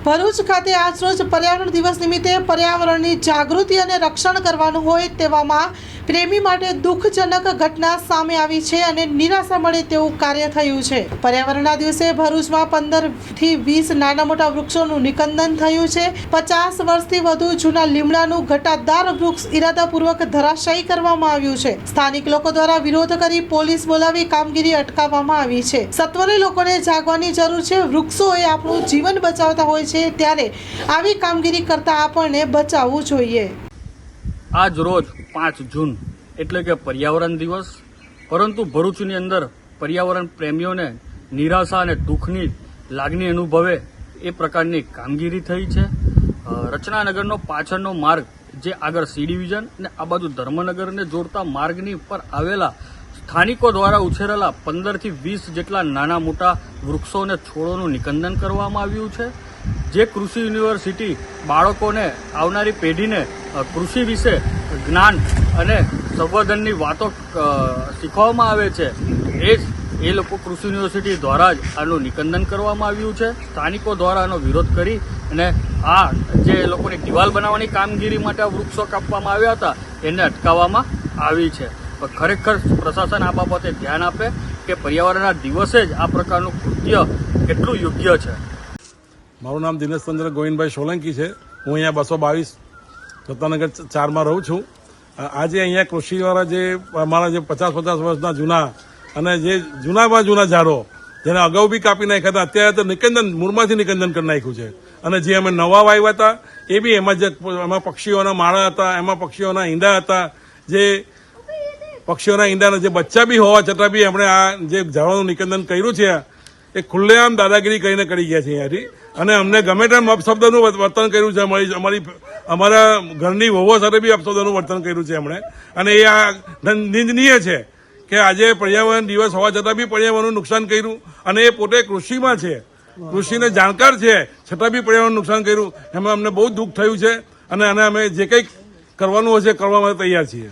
ભરૂચ ખાતે આજરોજ પર્યાવરણ દિવસ નિમિત્તે પર્યાવરણની જાગૃતિ અને રક્ષણ કરવાનું હોય તેવામાં પ્રેમી માટે દુઃખજનક ઘટના સામે આવી છે અને નિરાશા મળે તેવું કાર્ય થયું છે. પર્યાવરણના દિવસે ભરૂચમાં પંદરથી વીસ નાના મોટા વૃક્ષોનું નિકંદન થયું છે. પચાસ વર્ષથી વધુ જૂના લીમડાનું ઘટાદાર વૃક્ષ ઇરાદાપૂર્વક ધરાશાયી કરવામાં આવ્યું છે. સ્થાનિક લોકો દ્વારા વિરોધ કરી પોલીસ બોલાવી કામગીરી અટકાવવામાં આવી છે. સત્વરે લોકોને જાગવાની જરૂર છે. વૃક્ષો એ આપણું જીવન બચાવતા હોય છે ત્યારે આવી કામગીરી કરતા આપણને બચાવવું જોઈએ. આજ રોજ પાંચ જૂન એટલે કે પર્યાવરણ દિવસ. પરંતુ ભરૂચની અંદર પર્યાવરણ પ્રેમીઓને નિરાશા અને દુઃખની લાગણી અનુભવે એ પ્રકારની કામગીરી થઈ છે. રચનાનગરનો પાછળનો માર્ગ જે આગળ સી ડિવિઝન અને આ બાજુ ધર્મનગરને જોડતા માર્ગની પર આવેલા સ્થાનિકો દ્વારા ઉછેરેલા પંદરથી વીસ જેટલા નાના મોટા વૃક્ષો અને છોડોનું નિકંદન કરવામાં આવ્યું છે. જે કૃષિ યુનિવર્સિટી બાળકોને આવનારી પેઢીને કૃષિ વિશે જ્ઞાન અને સંવર્ધનની વાતો શીખવવામાં આવે છે. એ જ એ લોકો કૃષિ યુનિવર્સિટી દ્વારા જ આનું નિકંદન કરવામાં આવ્યું છે. સ્થાનિકો દ્વારા આનો વિરોધ કરી અને આ જે લોકોની દિવાલ બનાવવાની કામગીરી માટે આ વૃક્ષો કાપવામાં આવ્યા હતા, એને અટકાવવામાં આવી છે. ખરેખર પ્રશાસન આ બાબતે ધ્યાન આપે કે પર્યાવરણના દિવસે જ આ પ્રકારનું કૃત્ય કેટલું યોગ્ય છે. મારું નામ દિનેશચંદ્ર ગોવિંદભાઈ સોલંકી છે. હું અહીંયા બસો બાવીસ રત્નાનગર ચારમાં રહું છું. આજે અહીંયા કૃષિવાળા જે, અમારા જે પચાસ પચાસ વર્ષના જૂના અને જે જૂનામાં જૂના ઝાડો, જેને અગાઉ બી કાપી નાખ્યા હતા, અત્યારે તો નિકંદન, મૂળમાંથી નિકંદન કરી નાખ્યું છે. અને જે અમે નવા વાવ્યા હતા, એ બી એમાં જે, એમાં પક્ષીઓના માળા હતા, એમાં પક્ષીઓના ઈંડા હતા, જે પક્ષીઓના ઈંડાના જે બચ્ચા બી હોવા છતાં બી એમણે આ જે ઝાડોનું નિકંદન કર્યું છે, એ ખુલ્લેઆમ દાદાગીરી કરીને કરી ગયા છે અહીંયાથી. અને અમને ગમે તેમ અપશબ્દનું વર્તન કર્યું છે. અમારી અમારી અમારા ઘરની વહુઓ સાથે બી અપશબ્દનું વર્તન કર્યું છે એમણે. અને એ આ નિંદનીય છે કે આજે પર્યાવરણ દિવસ હોવા છતાં બી પર્યાવરણનું નુકસાન કર્યું. અને એ પોતે કૃષિમાં છે. કૃષિને જાણકાર છે. છતાં બી પર્યાવરણ નુકસાન કર્યું. એમાં અમને બહુ દુઃખ થયું છે. અને આને અમે જે કંઈક કરવાનું હશે કરવા માટે તૈયાર છીએ.